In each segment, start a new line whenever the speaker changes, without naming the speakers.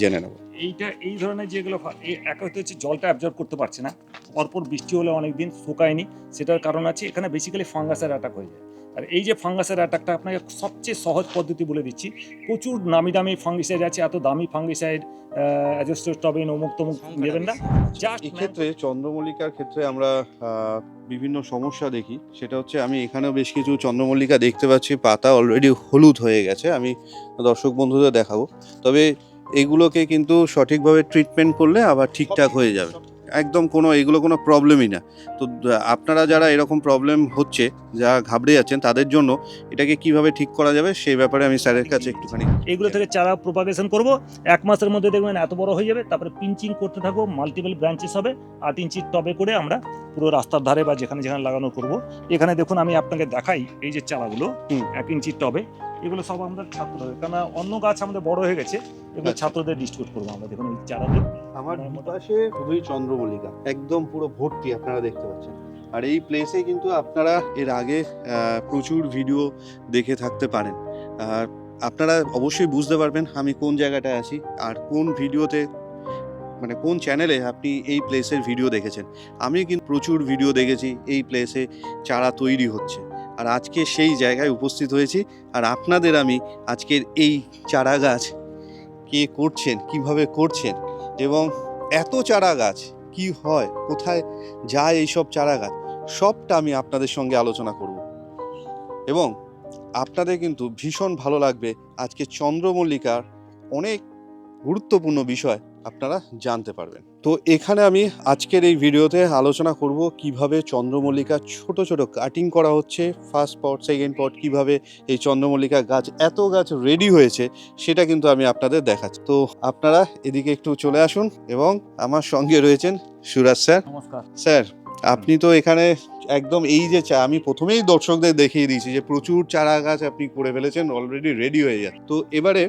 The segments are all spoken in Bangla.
জেনে নেব।
এইটা এই ধরনের যেগুলো একা হতে হচ্ছে জলটা অ্যাবজর্ব করতে পারছে না। পরপর বৃষ্টি হলে অনেকদিন শুকায়নি। সেটার কারণ আছে এখানে বেসিক্যালি ফাঙ্গাসের অ্যাটাক হয়ে যায়। আর এই যে ফাঙ্গাসের অ্যাটাকটা আপনাকে সবচেয়ে সহজ পদ্ধতি বলে দিচ্ছি। প্রচুর নামি দামি ফাঙ্গিসাইড আছে এত দামি ফাঙ্গিসাইড অ্যাজোস্টোস্টবিন অমুক তমুক নেবেন না। জাস্ট
এক্ষেত্রে চন্দ্রমল্লিকার ক্ষেত্রে আমরা বিভিন্ন সমস্যা দেখি। সেটা হচ্ছে আমি এখানেও বেশ কিছু চন্দ্রমল্লিকা দেখতে পাচ্ছি পাতা অলরেডি হলুদ হয়ে গেছে। আমি দর্শক বন্ধুদের দেখাবো। তবে এগুলোকে কিন্তু সঠিকভাবে ট্রিটমেন্ট করলে আবার ঠিকঠাক হয়ে যাবে। একদম কোনো এগুলো কোনো প্রবলেমই না। তো আপনারা যারা এরকম প্রবলেম হচ্ছে যা ঘাবড়ে যাচ্ছেন তাদের জন্য এটাকে কীভাবে ঠিক করা যাবে সেই ব্যাপারে আমি স্যারের কাছে একটুখানি
এগুলো থেকে চারা প্রোপাগেশন করব। এক মাসের মধ্যে দেখবেন এত বড় হয়ে যাবে তারপরে পিঞ্চিং করতে থাকব মাল্টিপল ব্রাঞ্চেস হবে আট ইঞ্চির টবে করে আমরা পুরো রাস্তার ধারে বা যেখানে যেখানে লাগানো করব। এখানে দেখুন আমি আপনাকে দেখাই এই যে চারাগুলো। এক ইঞ্চির টবে। এগুলো সব আমাদের ছাত্র। কেন অন্য গাছ আমাদের বড় হয়ে গেছে এগুলো
আচ্ছা।
ছাত্রদের ডিস্ট্রিবিউট করব আমরা। দেখুন এই চারাগুলো
আমার দুপাশে শুধুই চন্দ্রমল্লিকা একদম পুরো ভর্তি আপনারা দেখতে পাচ্ছেন। আর এই প্লেসে কিন্তু আপনারা এর আগে প্রচুর ভিডিও দেখে থাকতে পারেন। আর আপনারা অবশ্যই বুঝতে পারবেন আমি কোন জায়গাটায় আছি আর কোন ভিডিওতে মানে কোন চ্যানেলে আপনি এই প্লেসের ভিডিও দেখেছেন। আমি কিন্তু প্রচুর ভিডিও দেখেছি এই প্লেসে চারা তৈরি হচ্ছে। আর আজকে সেই জায়গায় উপস্থিত হয়েছি। আর আপনাদের আমি আজকের এই চারা গাছ কে করছেন, কীভাবে করছেন এবং এত চারা গাছ কি হয়, কোথায় যায় এইসব চারা গাছ সবটা আমি আপনাদের সঙ্গে আলোচনা করব। এবং আপনাদের কিন্তু ভীষণ ভালো লাগবে আজকে চন্দ্রমল্লিকার অনেক গুরুত্বপূর্ণ বিষয় আপনারা জানতে পারবেন। তো এখানে আমি আজকের এই ভিডিওতে আলোচনা করব কীভাবে চন্দ্রমল্লিকা ছোট ছোট কাটিং করা হচ্ছে ফার্স্ট পট সেকেন্ড পট কীভাবে এই চন্দ্রমল্লিকা গাছ এত গাছ রেডি হয়েছে সেটা কিন্তু আমি আপনাদের দেখাচ্ছি। তো আপনারা এদিকে একটু চলে আসুন এবং আমার সঙ্গে রয়েছেন সুরাজ স্যার।
নমস্কার।
স্যার আপনি তো এখানে একদম এই যে চা আমি প্রথমেই দর্শকদের দেখিয়ে দিয়েছি যে প্রচুর চারা গাছ আপনি করে ফেলেছেন অলরেডি রেডি হয়ে যায় তো এবারে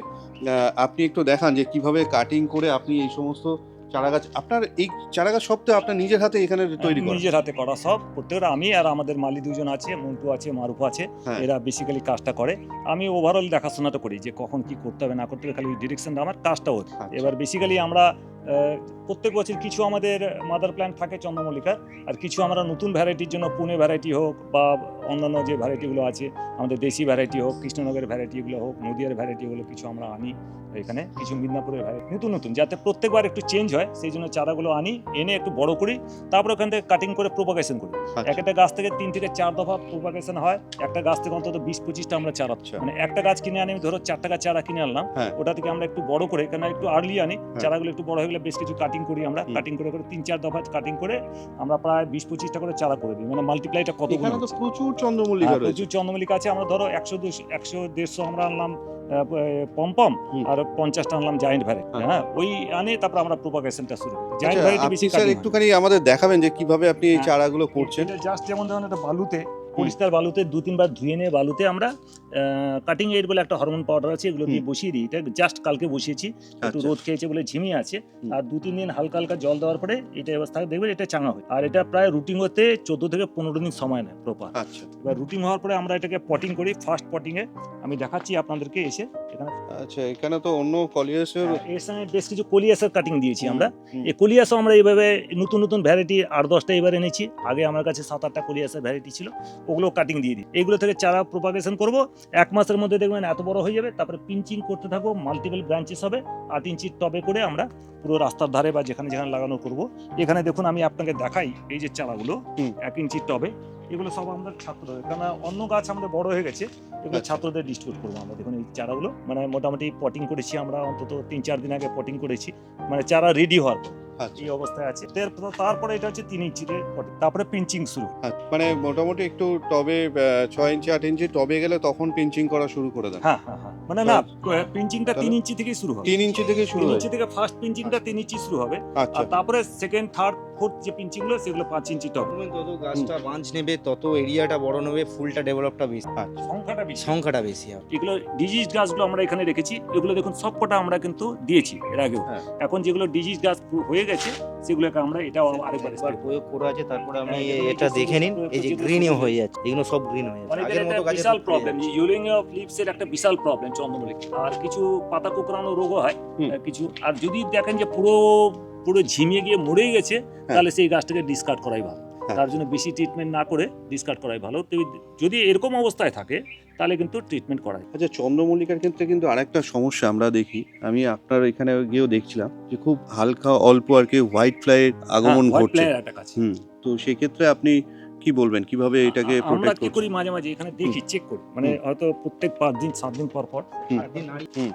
আপনি একটু দেখান যে কীভাবে কাটিং করে আপনি এই সমস্ত চারা গাছ আপনার এই চারা গাছ সব তো আপনার নিজের হাতে এখানে তৈরি করেন
নিজের হাতে করা সব। প্রত্যেকটা আমি আর আমাদের মালি দুজন আছে মন্টু আছে মারুফ আছে
হ্যাঁ।
এরা বেসিক্যালি কাজটা করে। আমি ওভারঅল দেখাশোনাটা করি যে কখন কি করতে হবে না করতে হবে খালি ডিরেকশনটা আমার কাজটা হচ্ছে।
আচ্ছা।
এবার বেসিক্যালি আমরা প্রত্যেক বছর কিছু আমাদের মাদার প্ল্যান্ট থাকে চন্দ্রমল্লিকার আর কিছু আমরা নতুন ভ্যারাইটির জন্য পুনে ভ্যারাইটি হোক বা অন্যান্য যে ভ্যারাইটিগুলো আছে আমাদের দেশি ভ্যারাইটি হোক কৃষ্ণনগরের ভ্যারাইটিগুলো হোক নদিয়ার ভ্যারাইটিগুলো কিছু আমরা আনি এখানে কিছু মিদনাপুরের ভ্যারাইটি নতুন নতুন যাতে প্রত্যেকবার একটু চেঞ্জ হয় সেই জন্য চারাগুলো আনি এনে একটু বড় করি তারপর ওখান থেকে কাটিং করে প্রোপাগেশন করি
আচ্ছা।
এক একটা গাছ থেকে তিন থেকে চার দফা প্রোপাগেশন হয় একটা গাছ থেকে অন্তত বিশ পঁচিশটা আমরা চারা
আচ্ছা।
মানে একটা গাছ কিনে আনি ধরো চার টাকা চারা কিনে আনলাম
হ্যাঁ।
ওটা থেকে আমরা একটু বড় করে কেন একটু আর্লি আনি চারাগুলো একটু বড় হয়ে গেলে বেশ কিছু কাটিং করি আমরা। কাটিং করে করে তিন চার দফা কাটিং করে আমরা প্রায় বিশ পঁচিশটা করে চারা করে দিই। মানে মাল্টিপ্লাইটা কত
এখানে তো প্রচুর চন্দ্রমল্লিকা
প্রচুর চন্দ্রমল্লিকা আছে। আমরা ধরো একশো দুশো একশো দেড়শো আমরা আনলাম পম্পম। আর পঞ্চাশটা আনলাম জায়েন্ট ভ্যারাইটি
হ্যাঁ।
হ্যাঁ? ওই আনে তারপর আমরা প্রোপাগেশনটা শুরু করি। জায়েন্ট
আচ্ছা,
ভ্যারাইটি বেশি
স্যার একটুখানি আমাদের দেখাবেন যে কীভাবে আপনি এই
হ্যাঁ।
চারাগুলো করছেন।
জাস্ট যেমন ধরুন একটা বালুতে পরিষ্কার বালুতে দু তিনবার ধুয়ে নিয়ে বালুতে আমরা কাটিং এইড বলে একটা হরমোন পাউডার আছে এগুলো দিয়ে বসিয়ে দিই। এটা জাস্ট কালকে বসিয়েছি একটু
আচ্ছা।
রোদ খেয়েছে বলে ঝিমিয়ে আছে। আর দু তিন দিন হালকা হালকা জল দেওয়ার পরে এটা অবস্থা দেখবেন এটা চাঙা হয় আর এটা প্রায় রুটিং হতে চোদ্দ থেকে পনেরো দিন সময় নেয় প্রপার
আচ্ছা।
এবার রুটিং হওয়ার পরে আমরা এটাকে পটিং করি ফার্স্ট পটিংয়ে আমি দেখাচ্ছি আপনাদেরকে এসে এখানে
আচ্ছা এখানে তো অন্য কলিয়াসের
এর সঙ্গে বেশ কিছু কলিয়াসের কাটিং দিয়েছি আমরা। এই কলিয়াসও আমরা এইভাবে নতুন নতুন ভ্যারাইটি আট দশটা এবার এনেছি। আগে আমার কাছে সাত আটটা কলিয়াসের ভ্যারাইটি ছিল। ওগুলো কাটিং দিয়ে দিই। এইগুলো থেকে চারা প্রোপাগেশন করব। এক মাসের মধ্যে দেখবেন এত বড় হয়ে যাবে তারপরে পিঞ্চিং করতে থাকব মাল্টিপল ব্রাঞ্চেস হবে আট ইঞ্চির টবে করে আমরা পুরো রাস্তার ধারে বা যেখানে যেখানে লাগানো করব। এখানে দেখুন আমি আপনাকে দেখাই এই যে চারাগুলো। এক ইঞ্চির টবে। এগুলো সব আমরা ছাত্র কেন অন্য গাছ আমাদের বড় হয়ে গেছে এগুলো
আচ্ছা।
ছাত্রদের ডিস্ট্রিবিউট করব আমরা। দেখুন এই চারাগুলো মানে মোটামুটি পটিং করেছি আমরা অন্তত তিন চার দিন আগে পটিং করেছি মানে চারা রেডি হওয়ার পর। এই অবস্থায় আছে। তারপরে এটা হচ্ছে তিন ইঞ্চি তারপরে পিঞ্চিং শুরু।
আচ্ছা, মানে মোটামুটি একটু টবে ছয় ইঞ্চি আট ইঞ্চি টবে গেলে তখন পিঞ্চিং করা শুরু করে দেন।
হ্যাঁ হ্যাঁ হ্যাঁ। মানে না পিঞ্চিংটা তিন ইঞ্চি থেকে শুরু হবে।
তিন ইঞ্চি থেকে শুরু
ইঞ্চি থেকে ফার্স্ট পিঞ্চিংটা তিন ইঞ্চি শুরু হবে।
আচ্ছা।
আর তারপরে সেকেন্ড থার্ড ফোর্থ যে পিঞ্চিগুলো সেগুলো পাঁচ ইঞ্চি টপ।
তত গাছটা বাঞ্চ নেবে তত এরিয়াটা বড় নেবে ফুলটা ডেভেলপটা বেশি।
সংখ্যাটা বেশি।
সংখ্যাটা বেশি
এগুলো ডিজিজ গাছগুলো আমরা এখানে রেখেছি এগুলো দেখুন সবকটা আমরা কিন্তু দিয়েছি এর আগেও।
হ্যাঁ।
এখন যেগুলো ডিজিজ গাছ হয়ে গেছে সেগুলোকে আমরা এটাও আরেকবার
প্রয়োগ করা আছে তারপরে আপনি
হ্যাঁ,
এটা দেখে নিন এই যে গ্রিনই হয়ে যাচ্ছে এগুলো সব গ্রিন হয়ে যাচ্ছে। আগের মতো
একটা
গাছে
বিশাল প্রবলেম ইউলিং অফ লিভস এর একটা বিশাল প্রবলেম চন্দ্রমল্লিকা। আর কিছু পাতা কোঁকড়ানো রোগও হয় কিছু আর যদি দেখেন যে পুরো পুরো ঝিমিয়ে গিয়ে মরেই গেছে তাহলে সেই গাছটাকে ডিসকার্ড করাই ভালো।
হ্যাঁ।
তার জন্য বেশি ট্রিটমেন্ট না করে ডিসকার্ড করাই ভালো। যদি এরকম অবস্থায় থাকে তাহলে কিন্তু ট্রিটমেন্ট করাই।
আচ্ছা চন্দ্রমল্লিকার ক্ষেত্রে কিন্তু আরেকটা সমস্যা আমরা দেখি। আমি আপনার এখানে গিয়েও দেখছিলাম যে খুব হালকা অল্প আর কি হোয়াইট ফ্লাইয়ের আগমন
হোয়াইট
ঘটছে। হুম তো সেক্ষেত্রে আপনি কি বলবেন? কীভাবে এটাকে
আমরা কি করি মাঝে মাঝে? এখানে দেখি চেক করি। মানে হয়তো প্রত্যেক পাঁচ দিন সাত দিন পর পর।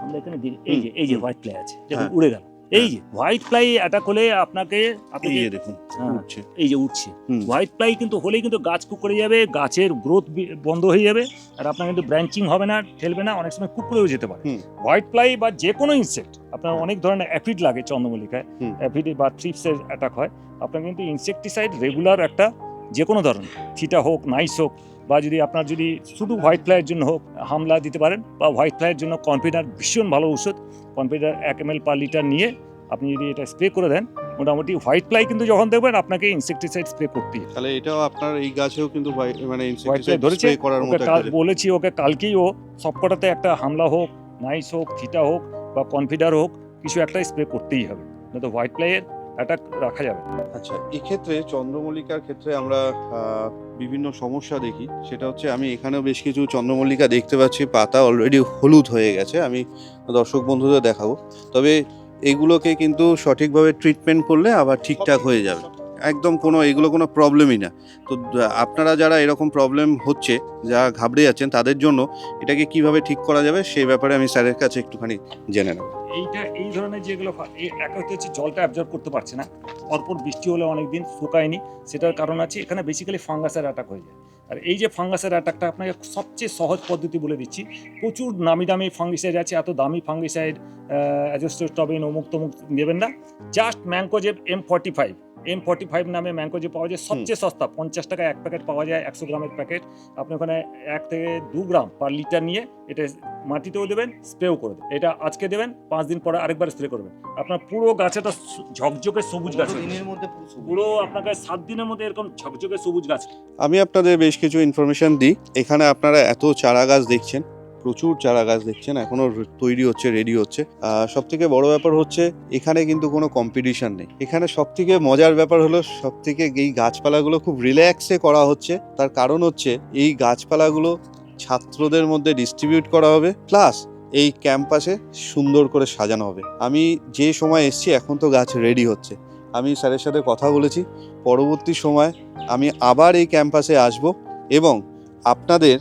আমরা এখানে এই যে এই যে হোয়াইট প্লাই আছে
হ্যাঁ।
উড়ে গেল। এই হোয়াইট প্লাই অ্যাটাক হলে আপনাকে আপনি
দেখুন
হ্যাঁ।
উঠছে।
এই যে উঠছে। হোয়াইট প্লাই কিন্তু হলেই কিন্তু গাছ কুকড়ে যাবে গাছের গ্রোথ বন্ধ হয়ে যাবে আর আপনার কিন্তু ব্রাঞ্চিং হবে না ঠেলবে না অনেক সময় কুকড়েও যেতে পারে। হোয়াইট প্লাই বা যে কোনো ইনসেক্ট আপনার অনেক ধরনের অ্যাফিড লাগে চন্দ্রমল্লিকায়। অ্যাফিড বা ট্রিপসের অ্যাটাক হয়। আপনার কিন্তু ইনসেকটিসাইড রেগুলার একটা যে কোনো ধরনের থিটা হোক নাইস হোক বা যদি আপনার যদি শুধু হোয়াইট ফ্লাইয়ের জন্য হোক হামলা দিতে পারেন বা হোয়াইট ফ্লাইয়ের জন্য কনফিডার ভীষণ ভালো ওষুধ কনফিডার এক এম পার লিটার নিয়ে আপনি যদি এটা স্প্রে করে দেন মোটামুটি হোয়াইট ফ্লাই কিন্তু যখন দেখবেন আপনাকে ইনসেকটিসাইড স্প্রে করতেই।
তাহলে এটাও আপনার এই গাছেও কিন্তু মানে
হোয়াইট
ইনসেক্টিসাইড
ধরেছে
করার মতো
বলেছি ওকে কালকেই ও সবকটাতে একটা হামলা হোক নাইস হোক থিটা হোক বা কনফিডার হোক কিছু একটা স্প্রে করতেই হবে। না তো হোয়াইট ফ্লাইয়ের অ্যাটাক রাখা যাবে।
আচ্ছা এক্ষেত্রে চন্দ্রমল্লিকার ক্ষেত্রে আমরা বিভিন্ন সমস্যা দেখি। সেটা হচ্ছে আমি এখানেও বেশ কিছু চন্দ্রমল্লিকা দেখতে পাচ্ছি পাতা অলরেডি হলুদ হয়ে গেছে আমি দর্শক বন্ধুদের দেখাবো। তবে এগুলোকে কিন্তু সঠিকভাবে ট্রিটমেন্ট করলে আবার ঠিকঠাক হয়ে যাবে। একদম কোনো, এগুলো কোনো প্রবলেমই না। তো আপনারা যারা এরকম প্রবলেম হচ্ছে, যারা ঘাবড়ে যাচ্ছেন তাদের জন্য এটাকে কীভাবে ঠিক করা যাবে, সেই ব্যাপারে আমি স্যারের কাছে একটুখানি জেনে নেব।
এইটা, এই ধরনের যেগুলো এক হচ্ছে জলটা অ্যাবজর্ব করতে পারছে না। পরপর বৃষ্টি হলে অনেকদিন শুকায়নি। সেটার কারণ আছে, এখানে বেসিক্যালি ফাঙ্গাসের অ্যাটাক হয়ে যায়। আর এই যে ফাঙ্গাসের অ্যাটাকটা আপনাকে সবচেয়ে সহজ পদ্ধতি বলে দিচ্ছি। প্রচুর নামি দামি ফাঙ্গিসাইড আছে, এত দামি ফাঙ্গিসাইড অ্যাজোস্টোস্টবিন অমুক তমুক নেবেন না। Just mancozeb M forty five M forty five নামে ম্যাঙ্কোজেব পাওয়া যায়। সবচেয়ে সস্তা পঞ্চাশ টাকা এক প্যাকেট পাওয়া যায় একশো গ্রামের প্যাকেট আপনি ওখানে এক থেকে দু গ্রাম পার লিটার নিয়ে এটা মাটিতেও দেবেন স্প্রেও করে দেবেন। এটা আজকে দেবেন পাঁচ দিন পরে আরেকবার স্প্রে করবেন। আপনার পুরো গাছেটা ঝকঝকে সবুজ গাছ যাবে।
দিনের মধ্যে পুরো
পুরো আপনাকে সাত দিনের মধ্যে এরকম ঝকঝকে সবুজ গাছ।
আমি আপনাদের বেশ কিছু ইনফরমেশন দিই। এখানে আপনারা এত চারা গাছ দেখছেন প্রচুর চারা গাছ দেখছেন, এখনও তৈরি হচ্ছে রেডি হচ্ছে। সব থেকে বড় ব্যাপার হচ্ছে, এখানে কিন্তু কোনো কম্পিটিশন নেই। এখানে সব থেকে মজার ব্যাপার হলো সব থেকে এই গাছপালাগুলো খুব রিল্যাক্সে করা হচ্ছে। তার কারণ হচ্ছে, এই গাছপালাগুলো ছাত্রদের মধ্যে ডিস্ট্রিবিউট করা হবে প্লাস এই ক্যাম্পাসে সুন্দর করে সাজানো হবে। আমি যে সময় এসছি, এখন তো গাছ রেডি হচ্ছে। আমি স্যারের সাথে কথা বলেছি, পরবর্তী সময় আমি আবার এই ক্যাম্পাসে আসব এবং আপনাদের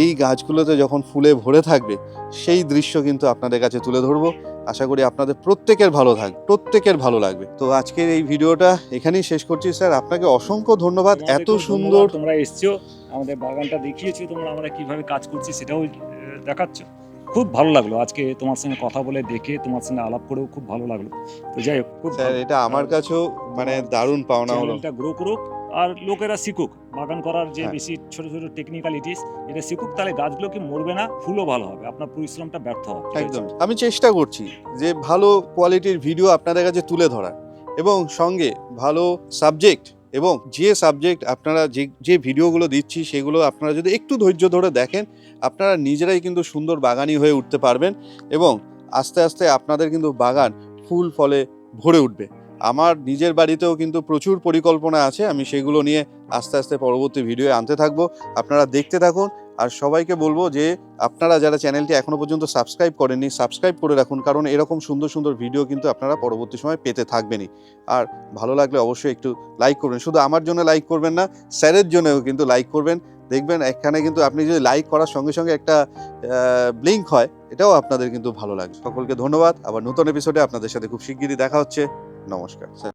এই গাছগুলোতে যখন ফুলে ভরে থাকবে সেই দৃশ্য কিন্তু আপনাদের কাছে তুলে ধরবো। আশা করি আপনাদের প্রত্যেকের ভালো থাকবে প্রত্যেকের ভালো লাগবে। তো আজকের এই ভিডিওটা এখানেই শেষ করছি স্যার। আপনাকে অসংখ্য ধন্যবাদ এত সুন্দর
তোমরা এসছো আমাদের বাগানটা দেখিয়েছো তোমরা আমরা কীভাবে কাজ করছি সেটাও দেখাচ্ছ। খুব ভালো লাগল আজকে তোমার সঙ্গে কথা বলে দেখে তোমার সঙ্গে আলাপ করেও খুব ভালো লাগল। তো যাই হোক খুব
এটা আমার কাছেও মানে দারুণ পাওনা হলো।
গ্রো করুক। আর লোকেরা শিখুক। বাগান করার যে
হ্যাঁ।
বেশি ছোট ছোট টেকনিক্যালিটিস এটা শিখুক তাহলে গাছগুলো কি মরবে না ফুলও ভালো হবে আপনার পরিশ্রমটা ব্যর্থ হবে
একদম। আমি চেষ্টা করছি যে ভালো কোয়ালিটির ভিডিও আপনাদের কাছে তুলে ধরার এবং সঙ্গে ভালো সাবজেক্ট এবং যে সাবজেক্ট আপনারা যে যে ভিডিওগুলো দিচ্ছি সেগুলো আপনারা যদি একটু ধৈর্য ধরে দেখেন আপনারা নিজেরাই কিন্তু সুন্দর বাগানি হয়ে উঠতে পারবেন এবং আস্তে আস্তে আপনাদের কিন্তু বাগান ফুল ফলে ভরে উঠবে। আমার নিজের বাড়িতেও কিন্তু প্রচুর পরিকল্পনা আছে, আমি সেগুলো নিয়ে আস্তে আস্তে পরবর্তী ভিডিও আনতে থাকব। আপনারা দেখতে থাকুন, আর সবাইকে বলব যে আপনারা যারা চ্যানেলটি এখনও পর্যন্ত সাবস্ক্রাইব করেননি, সাবস্ক্রাইব করে রাখুন, কারণ এরকম সুন্দর সুন্দর ভিডিও কিন্তু আপনারা পরবর্তী সময় পেতে থাকবেনই। আর ভালো লাগলে অবশ্যই একটু লাইক করবেন, শুধু আমার জন্য লাইক করবেন না, স্যারের জন্যও কিন্তু লাইক করবেন। দেখবেন এখানে কিন্তু আপনি যদি লাইক করার সঙ্গে সঙ্গে একটা ব্লিঙ্ক হয়, এটাও আপনাদের কিন্তু ভালো লাগবে। সকলকে ধন্যবাদ, আবার নতুন এপিসোডে আপনাদের সাথে খুব শিগগিরই দেখা হচ্ছে। নমস্কার স্যার।